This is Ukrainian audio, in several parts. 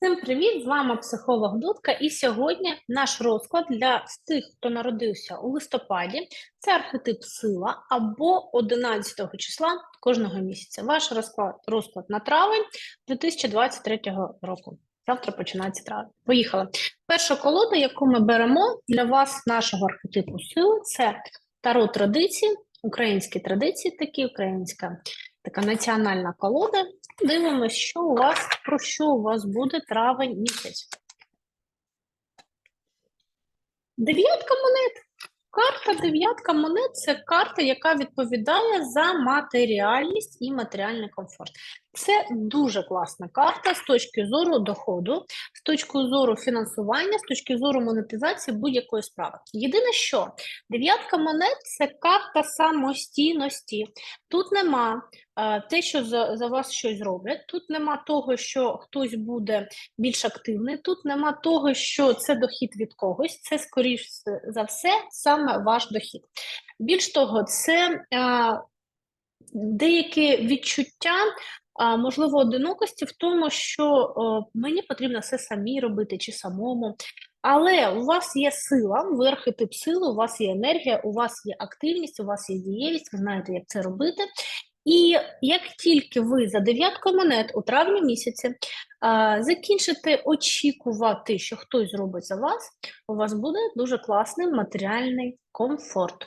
Всім привіт! З вами психолог Дудка. І сьогодні наш розклад для тих, хто народився у листопаді, це архетип сила або 11 числа кожного місяця. Ваш розклад, розклад на травень 2023 року. Завтра починається травень. Поїхали. Перша колода, яку ми беремо для вас, нашого архетипу сили, це таро традиції, українські традиції, такі українська така національна колода. Дивимося, що у вас, про що у вас буде травень місяць. Дев'ятка монет. Карта дев'ятка монет це карта, яка відповідає за матеріальність і матеріальний комфорт. Це дуже класна карта з точки зору доходу, з точки зору фінансування, з точки зору монетизації будь-якої справи. Єдине, що дев'ятка монет це карта самостійності. Тут нема е, те, що за, за вас щось зроблять, тут нема того, що хтось буде більш активний, тут нема того, що це дохід від когось, це, скоріш за все, саме ваш дохід. Більш того, це е, деякі відчуття можливо, одинокості в тому, що мені потрібно все самі робити чи самому. Але у вас є сила, ви архетип сили, у вас є енергія, у вас є активність, у вас є дієвість, ви знаєте, як це робити. І як тільки ви за дев'яткою монет у травні місяці а, закінчите очікувати, що хтось зробить за вас, у вас буде дуже класний матеріальний комфорт.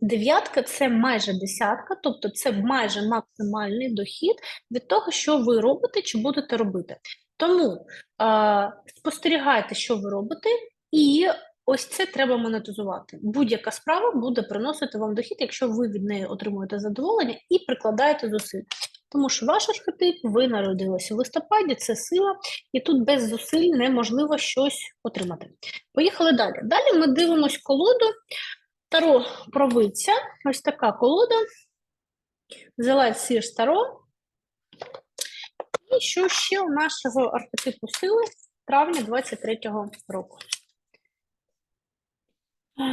Дев'ятка це майже десятка, тобто це майже максимальний дохід від того, що ви робите чи будете робити. Тому е, спостерігайте, що ви робите, і ось це треба монетизувати. Будь-яка справа буде приносити вам дохід, якщо ви від неї отримуєте задоволення і прикладаєте зусиль. Тому що ваш архетип, ви народилися в листопаді, це сила, і тут без зусиль неможливо щось отримати. Поїхали далі. Далі ми дивимось колоду. Таро провиця. ось така колода. Взяла сір таро. І що ще у нашого архетипу сили травня 23-го року?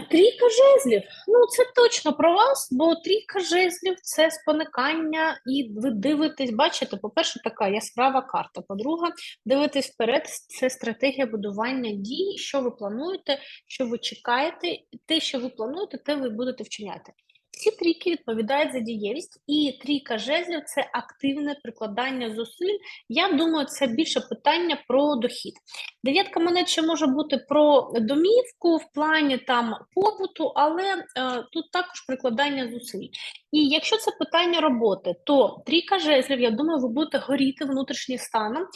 Трійка жезлів. Ну, це точно про вас, бо трійка жезлів це споникання, і ви дивитесь, бачите, по-перше, така яскрава карта. По-друге, дивитесь вперед, це стратегія будування дій, що ви плануєте, що ви чекаєте, те, що ви плануєте, те ви будете вчиняти. Всі трійки відповідають за дієвість, і трійка жезлів це активне прикладання зусиль. Я думаю, це більше питання про дохід. Дев'ятка монет ще може бути про домівку в плані там побуту, але е, тут також прикладання зусиль. І якщо це питання роботи, то трійка жезлів, я думаю, ви будете горіти внутрішнім станом,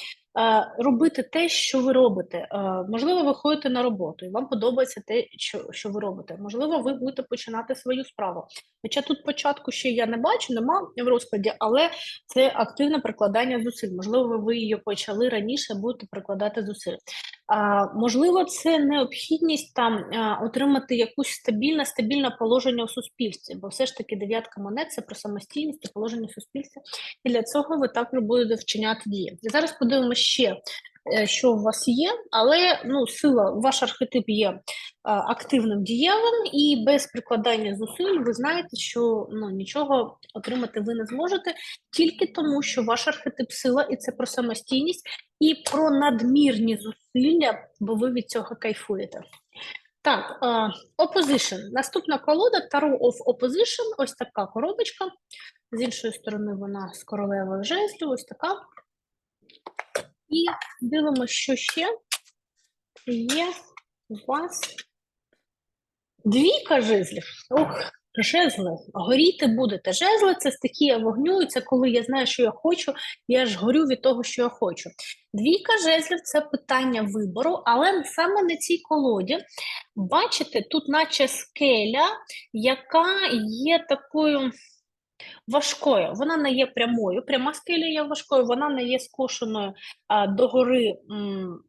робити те, що ви робите. Е, можливо, ви ходите на роботу, і вам подобається те, що ви робите. Можливо, ви будете починати свою справу. Хоча тут початку ще я не бачу, нема в розкладі, але це активне прикладання зусиль. Можливо, ви її почали раніше, будете прикладати зусиль. А, Можливо, це необхідність там а, отримати якусь стабільне, стабільне положення у суспільстві, бо все ж таки дев'ятка монет це про самостійність і положення в суспільстві. І для цього ви також будете вчиняти дії. І зараз подивимося ще, що у вас є, але ну, сила, ваш архетип є активним дієвим, і без прикладання зусиль ви знаєте, що ну, нічого отримати ви не зможете тільки тому, що ваш архетип сила, і це про самостійність, і про надмірні зусилля, бо ви від цього кайфуєте. Так, uh, Opposition. Наступна колода Tarot of Opposition. Ось така коробочка. З іншої сторони, вона з королевою жезлів, ось така. І дивимося, що ще є у вас. Двійка жезлів. Ох, жезли. Горіти будете. Жезли це стихія вогню, і це коли я знаю, що я хочу, я ж горю від того, що я хочу. Двійка жезлів це питання вибору, але саме на цій колоді, бачите, тут наче скеля, яка є такою. Важкою, вона не є прямою, пряма скеля є важкою, вона не є скошеною а, догори м,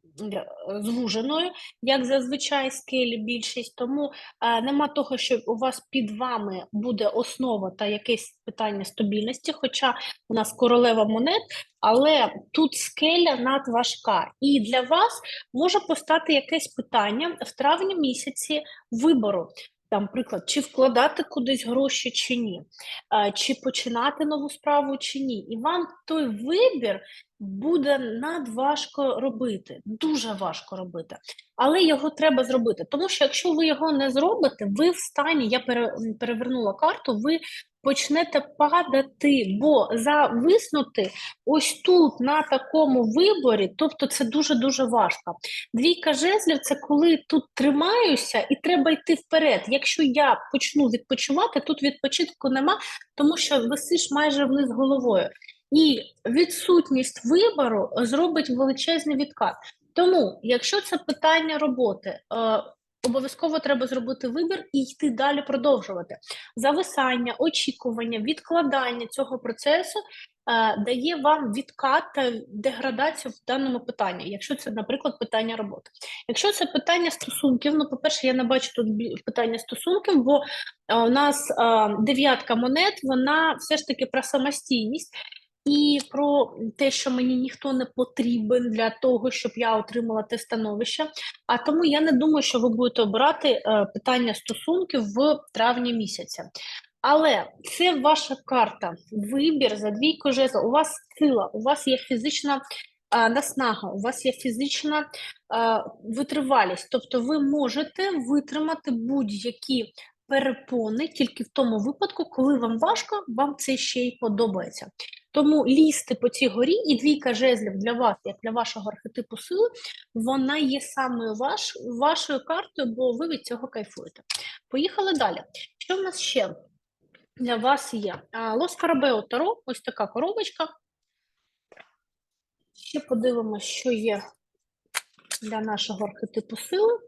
звуженою, як зазвичай скелі більшість. Тому а, нема того, що у вас під вами буде основа та якесь питання стабільності, хоча у нас королева монет, але тут скеля надважка. І для вас може постати якесь питання в травні місяці вибору. Там приклад, чи вкладати кудись гроші, чи ні, чи починати нову справу, чи ні. І вам той вибір буде надважко робити, дуже важко робити. Але його треба зробити. Тому що якщо ви його не зробите, ви в стані, я пере, перевернула карту, ви почнете падати, бо зависнути ось тут, на такому виборі, тобто це дуже-дуже важко. Двійка жезлів це коли тут тримаюся і треба йти вперед. Якщо я почну відпочивати, тут відпочинку нема, тому що висиш майже вниз головою. І відсутність вибору зробить величезний відкат. Тому, якщо це питання роботи, е, обов'язково треба зробити вибір і йти далі продовжувати. Зависання, очікування, відкладання цього процесу е, дає вам відкат та деградацію в даному питанні, якщо це, наприклад, питання роботи. Якщо це питання стосунків, ну, по-перше, я не бачу тут питання стосунків, бо е, у нас е, дев'ятка монет, вона все ж таки про самостійність. І про те, що мені ніхто не потрібен для того, щоб я отримала те становище. А тому я не думаю, що ви будете обирати е, питання стосунків в травні місяця. Але це ваша карта, вибір за двійку жезлів. У вас сила, у вас є фізична е, наснага, у вас є фізична е, витривалість. Тобто ви можете витримати будь-які перепони тільки в тому випадку, коли вам важко, вам це ще й подобається. Тому лізти по цій горі і двійка жезлів для вас, як для вашого архетипу сили, вона є саме ваш, вашою картою, бо ви від цього кайфуєте. Поїхали далі. Що в нас ще для вас є? Лос Карабео Таро, ось така коробочка. Ще подивимося, що є для нашого архетипу сили.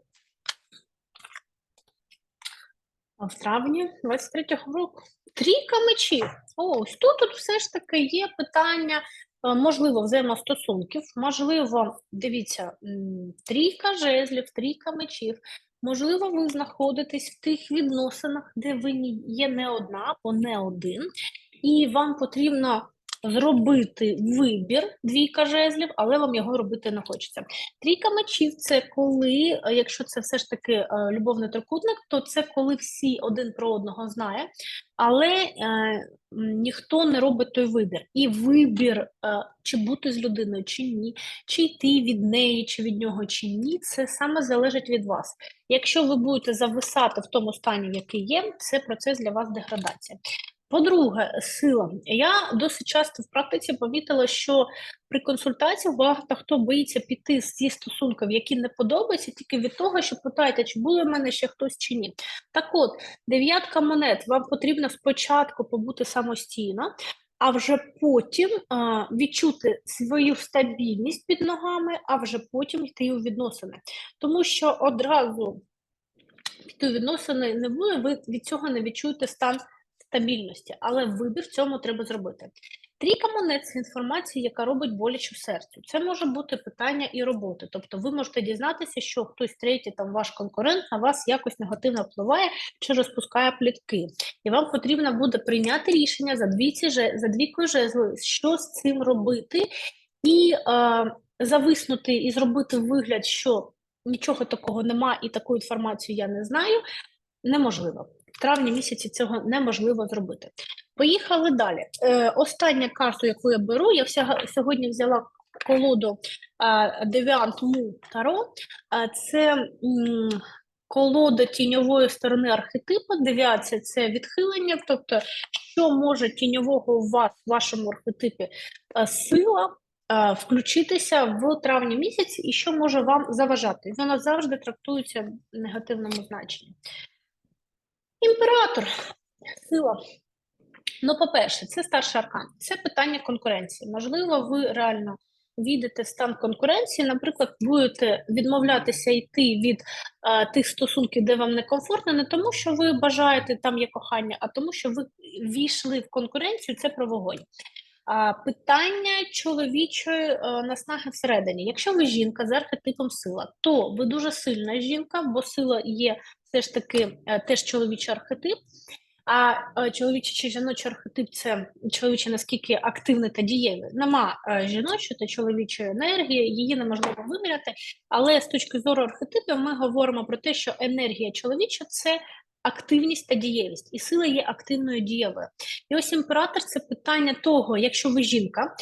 А в травні 23-го року. Трійка мечів. Ось тут, тут все ж таки є питання, е, можливо, взаємостосунків, можливо, дивіться, трійка жезлів, трійка мечів. Можливо, ви знаходитесь в тих відносинах, де ви є не одна або не один, і вам потрібно зробити вибір двійка жезлів, але вам його робити не хочеться. Трійка мечів це коли, е, якщо це все ж таки е, любовний трикутник, то це коли всі один про одного знає, але е, ніхто не робить той вибір. І вибір, е, чи бути з людиною, чи ні, чи йти від неї, чи від нього, чи ні, це саме залежить від вас. Якщо ви будете зависати в тому стані, який є, це процес для вас деградація. По-друге, сила. Я досить часто в практиці помітила, що при консультаціях багато хто боїться піти зі стосунків, які не подобаються, тільки від того, що питаєте, чи буде в мене ще хтось чи ні. Так от, дев'ятка монет, вам потрібно спочатку побути самостійно, а вже потім а, відчути свою стабільність під ногами, а вже потім йти у відносини. Тому що одразу піти у відносини не буде, ви від цього не відчуєте стан стабільності, але вибір в цьому треба зробити. Трійка монет це інформація, яка робить боляче серцю. Це може бути питання і роботи. Тобто ви можете дізнатися, що хтось третій, там ваш конкурент, на вас якось негативно впливає чи розпускає плітки. І вам потрібно буде прийняти рішення за двійці за двійкою жезлів, що з цим робити, і е, зависнути і зробити вигляд, що нічого такого нема, і таку інформацію я не знаю. Неможливо. В травні місяці цього неможливо зробити. Поїхали далі. Е, остання карту, яку я беру, я вся, сьогодні взяла колоду е, Девіант Му Таро. Е, це м, колода тіньової сторони архетипу. Девіація це відхилення, тобто, що може тіньового у вас, в вашому архетипі, е, сила. е, Включитися в травні місяці і що може вам заважати. Вона завжди трактується в негативному значенні. Імператор, сила. Ну, по-перше, це старший аркан, це питання конкуренції. Можливо, ви реально війдете в стан конкуренції, наприклад, будете відмовлятися йти від е, тих стосунків, де вам некомфортно, не тому, що ви бажаєте там є кохання, а тому, що ви війшли в конкуренцію, це про вогонь. Питання чоловічої е, наснаги всередині. Якщо ви жінка з архетипом сила, то ви дуже сильна жінка, бо сила є все ж таки е, теж чоловічий архетип. А е, чоловічий чи жіночий архетип це чоловічий наскільки активний та дієвий. Нема жіночої та чоловічої енергії, її неможливо виміряти. Але з точки зору архетипів ми говоримо про те, що енергія чоловіча це активність та дієвість, і сила є активною дієвою. І ось імператор це питання того, якщо ви жінка,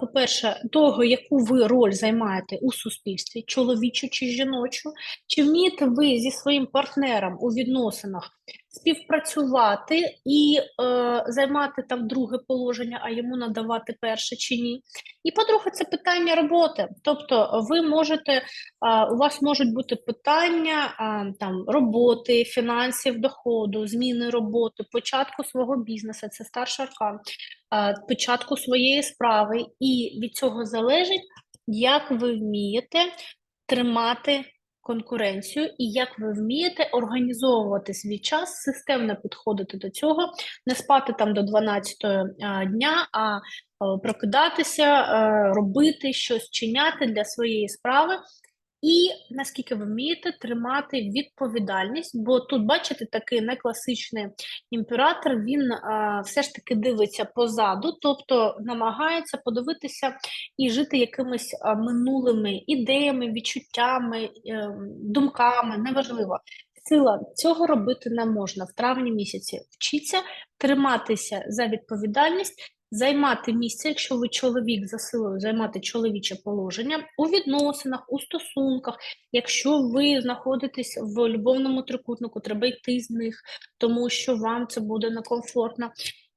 по-перше, того, яку ви роль займаєте у суспільстві, чоловічу чи жіночу, чи вмієте ви зі своїм партнером у відносинах співпрацювати і е, займати там друге положення, а йому надавати перше чи ні. І по-друге, це питання роботи. Тобто, ви можете, а, у вас можуть бути питання а, там роботи, фінансів, доходу, зміни роботи, початку свого бізнесу, це старший аркан, а, початку своєї справи, і від цього залежить, як ви вмієте тримати конкуренцію і як ви вмієте організовувати свій час, системно підходити до цього, не спати там до 12 дня, а е, прокидатися, е, робити щось чиняти для своєї справи. І наскільки ви вмієте тримати відповідальність, бо тут, бачите, такий некласичний імператор, він а, все ж таки дивиться позаду, тобто намагається подивитися і жити якимись а, минулими ідеями, відчуттями, е, думками, неважливо. Сила цього робити не можна в травні місяці. Вчіться триматися за відповідальність займати місце, якщо ви чоловік за силою займати чоловіче положення у відносинах, у стосунках. Якщо ви знаходитесь в любовному трикутнику, треба йти з них, тому що вам це буде некомфортно.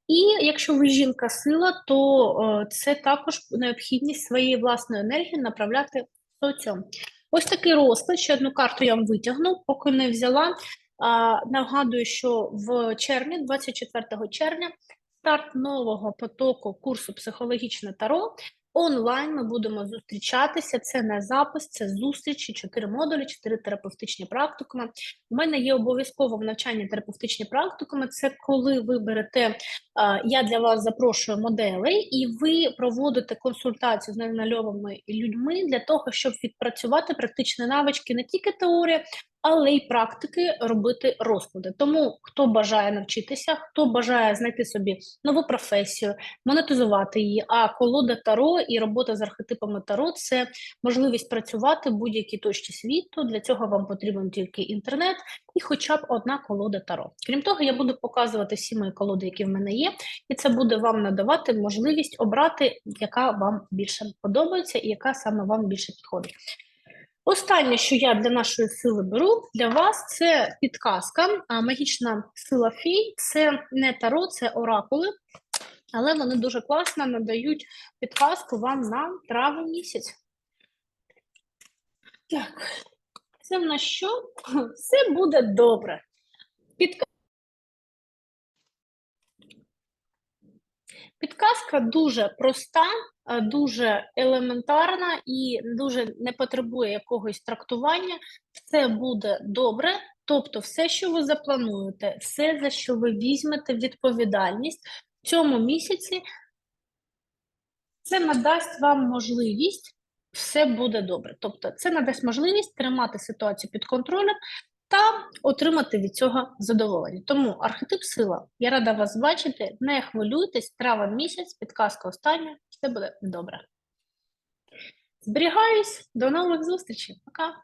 І якщо ви жінка сила, то е, це також необхідність своєї власної енергії направляти соціум. Ось такий розклад. Ще одну карту я вам витягну, поки не взяла. Нагадую, що в червні, 24 червня, старт нового потоку курсу психологічне таро. Онлайн ми будемо зустрічатися. Це не запис, це зустрічі, чотири модулі, чотири терапевтичні практикуми. У мене є обов'язково в навчанні терапевтичні практикуми. Це коли ви берете, я для вас запрошую моделей, і ви проводите консультацію з ненальовими людьми для того, щоб відпрацювати практичні навички не тільки теорія, але й практики робити розклади. Тому хто бажає навчитися, хто бажає знайти собі нову професію, монетизувати її. А колода таро і робота з архетипами таро це можливість працювати в будь-якій точці світу. Для цього вам потрібен тільки інтернет і, хоча б одна колода таро. Крім того, я буду показувати всі мої колоди, які в мене є, і це буде вам надавати можливість обрати, яка вам більше подобається і яка саме вам більше підходить. Останнє, що я для нашої сили беру для вас, це підказка. Магічна сила фій це не таро, це оракули, але вони дуже класно надають підказку вам на травень місяць. Так, це в нас що? Все буде добре. Підказка. Підказка дуже проста, е, дуже елементарна і дуже не потребує якогось трактування. Все буде добре. Тобто, все, що ви заплануєте, все, за що ви візьмете відповідальність в цьому місяці, це надасть вам можливість, все буде добре. Тобто, це надасть можливість тримати ситуацію під контролем та отримати від цього задоволення. Тому архетип сила. Я рада вас бачити. Не хвилюйтесь, травень місяць, підказка остання, все буде добре. Зберігаюсь, до нових зустрічей. Пока!